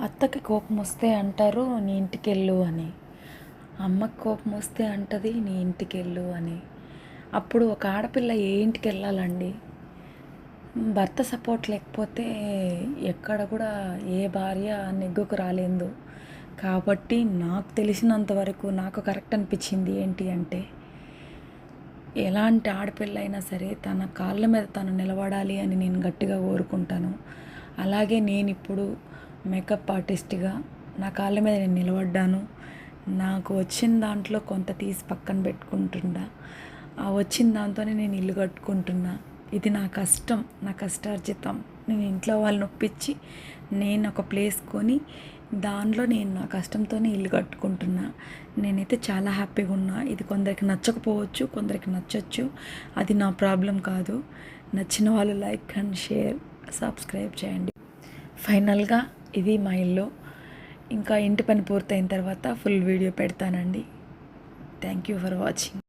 అత్తకి కోపం వస్తే అంటారు నీ ఇంటికి వెళ్ళు అని. అమ్మకి కోపం వస్తే అంటది నీ ఇంటికి వెళ్ళు అని. అప్పుడు ఒక ఆడపిల్ల ఏ ఇంటికి వెళ్ళాలండి భర్త సపోర్ట్ లేకపోతే ఎక్కడ కూడా ఏ భార్య నెగ్గుకు రాలేదు. కాబట్టి నాకు తెలిసినంత వరకు నాకు కరెక్ట్ అనిపించింది ఏంటి అంటే ఎలాంటి ఆడపిల్ల అయినా సరే తన కాళ్ళ మీద తను నిలబడాలి అని నేను గట్టిగా కోరుకుంటాను. అలాగే నేను ఇప్పుడు మేకప్ ఆర్టిస్ట్గా నా కాళ్ళ మీద నేను నిలబడ్డాను. నాకు వచ్చిన దాంట్లో కొంత తీసి పక్కన పెట్టుకుంటున్నా. ఆ వచ్చిన దాంతోనే నేను ఇల్లు కట్టుకుంటున్నా. ఇది నా కష్టం నా కష్టార్జితం. నేను ఇంట్లో వాళ్ళని ఒప్పించి నేను ఒక ప్లేస్ కొని దానిలో నేను నా కష్టంతోనే ఇల్లు కట్టుకుంటున్నా. నేనైతే చాలా హ్యాపీగా ఉన్నా. ఇది కొందరికి నచ్చకపోవచ్చు కొందరికి నచ్చచ్చు. అది నా ప్రాబ్లం కాదు. నచ్చిన వాళ్ళు లైక్ అండ్ షేర్ సబ్స్క్రైబ్ చేయండి. ఫైనల్గా ఇది మా ఇల్లు. ఇంకా ఇంటి పని పూర్తయిన తర్వాత ఫుల్ వీడియో పెడతానండి. Thank you for watching